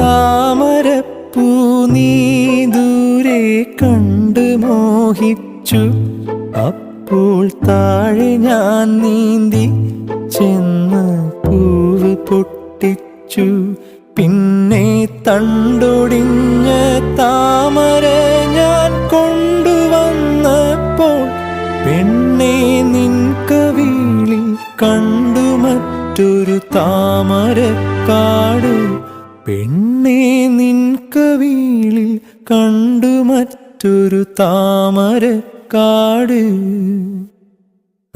താമരപ്പൂ നീ ദൂരെ കണ്ട് മോഹിച്ചു. അപ്പോൾ താഴെ ഞാൻ നീന്തി ചെന്ന് പൂവ് പൊട്ടിച്ചു. പിന്നെ തണ്ടൊടിഞ്ഞ താമര ഞാൻ കൊണ്ടുവന്നപ്പോൾ പെണ്ണെ നിൻ കവിളിൽ കണ്ടു മറ്റൊരു താമര താമരക്കാട്. പെണ്ണെ നിൻ കവിളിൽ കണ്ടു മറ്റൊരു താമരക്കാട്.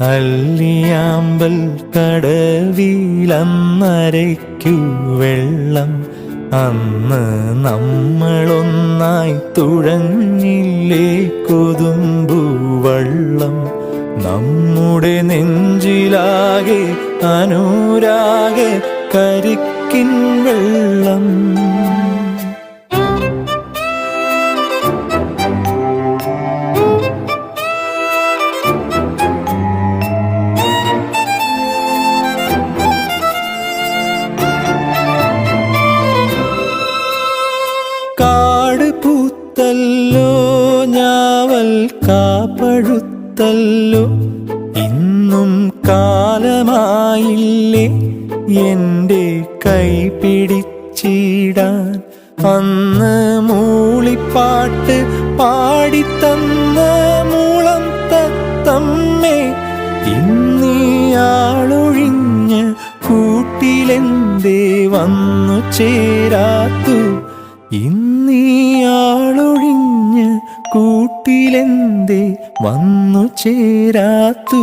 അല്ലിയാമ്പൽ കടവിലന്നരയ്ക്കു വെള്ളം അന്ന് നമ്മളൊന്നായി തുഴഞ്ഞില്ലേ കൊതുമ്പു വള്ളം. നമ്മുടെ നെഞ്ചിലാകെ അനുരാഗ കരിക്കിൻ വെള്ളം. പൂത്തല്ലോ ഞാവൽ കാപ്പഴുത്തല്ലോ ഇന്നും കാലമായില്ലേ എന്റെ കൈ പിടിച്ചിടാൻ അന്ന് മൂളിപ്പാട്ട് പാടിത്തന്ന മൂളം തത്തമ്മേ ഇന്നിയാളൊഴിഞ്ഞ് കൂട്ടിലെന്തേ വന്നു ചേരാത്തു? ഇന്നിയാളൊഴിഞ്ഞ് കൂട്ടിലെന്തേ വന്നു ചേരാത്തു?